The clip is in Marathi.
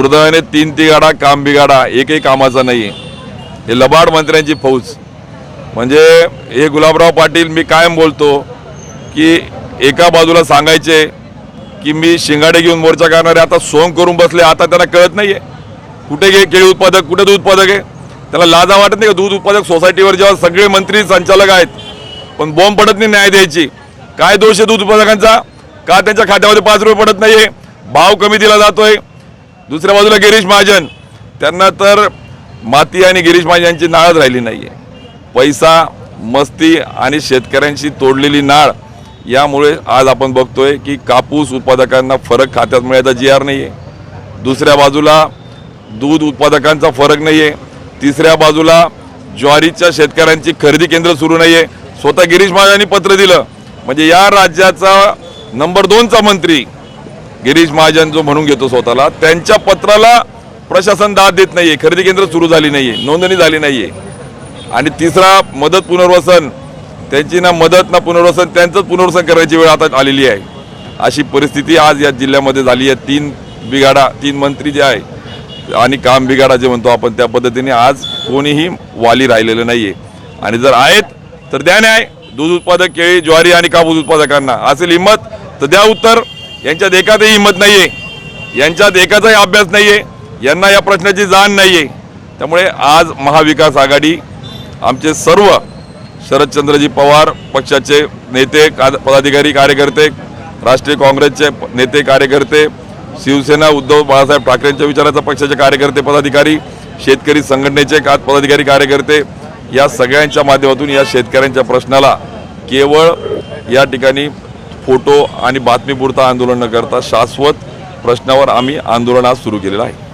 दुर्दैवाने तीन तिघाडा काम बिगाडा एकही कामाचा नाही आहे हे लबाड मंत्र्यांची फौज. म्हणजे हे गुलाबराव पाटील मी कायम बोलतो की एका बाजूला सांगायचे की मी शिंगाडे घेऊन मोर्चा करणारे आता सोंग करून बसले आता त्यांना कळत नाही आहे कुठे गे केळी उत्पादक कुठे दूध उत्पादक आहे? त्याला लाजा वाटत नाही का? दूध उत्पादक सोसायटीवर जेव्हा सगळे मंत्री संचालक आहेत पण बॉम्ब पडत नाही न्याय द्यायची. काय दोष आहे दूध उत्पादकांचा? का त्यांच्या खात्यामध्ये पाच रुपये पडत नाहीये? भाव कमी दिला जातोय. दुसऱ्या बाजूला गिरीश महाजन. त्यांना तर माती आणि गिरीश महाजन यांची नाळच राहिली नाहीये. पैसा मस्ती आणि शेतकऱ्यांशी तोडलेली नाळ यामुळे आज आपण बघतोय की कापूस उत्पादकांना फरक खात्यात मिळायचा जी आर नाही आहे दुसऱ्या बाजूला दूध उत्पादकांचा फरक नाही आहे तिसऱ्या बाजूला ज्वारीच्या शेतकऱ्यांची खरेदी केंद्र सुरू नाही आहे स्वतः गिरीश महाजनी पत्र दिलं. म्हणजे या राज्याचा नंबर दोनचा मंत्री गिरीश महाजन जो म्हणून घेतो स्वतःला त्यांच्या पत्राला प्रशासन दाद देत नाहीये. खरेदी केंद्र सुरू झाली नाहीये. नोंदणी झाली नाहीये. आणि तिसरा मदत पुनर्वसन त्यांची ना मदत ना पुनर्वसन त्यांचंच पुनर्वसन करायची वेळ आता आलेली आहे. अशी परिस्थिती आज या जिल्ह्यामध्ये झाली आहे. तीन बिघाडा तीन मंत्री जे आहे आणि काम बिघाडा जे म्हणतो आपण त्या पद्धतीने आज कोणीही वाली राहिलेलं नाहीये. आणि जर आहेत तर द्या न्याय. दूध उत्पादक केळी ज्वारी आणि कापूस उत्पादकांना. असेल हिंमत तर द्या उत्तर. यांच्यात एकातही हिंमत आहे यांच्यात एकाचाही अभ्यास नाही आहे यांना या प्रश्नाची जाण नाही आहे त्यामुळे आज महाविकास आघाडी आमचे सर्व शरदचंद्रजी पवार पक्षाचे नेते का- पदाधिकारी कार्यकर्ते राष्ट्रीय काँग्रेसचे नेते कार्यकर्ते शिवसेना उद्धव बाळासाहेब ठाकरेंच्या विचाराचा पक्षाचे कार्यकर्ते पदाधिकारी शेतकरी संघटनेचे का पदाधिकारी कार्यकर्ते या सगळ्यांच्या माध्यमातून या शेतकऱ्यांच्या प्रश्नाला केवळ या ठिकाणी फोटो आणि बातमीपुरता आंदोलन न करता शाश्वत प्रश्नावर आम्ही आंदोलन आज सुरू केलेलं आहे.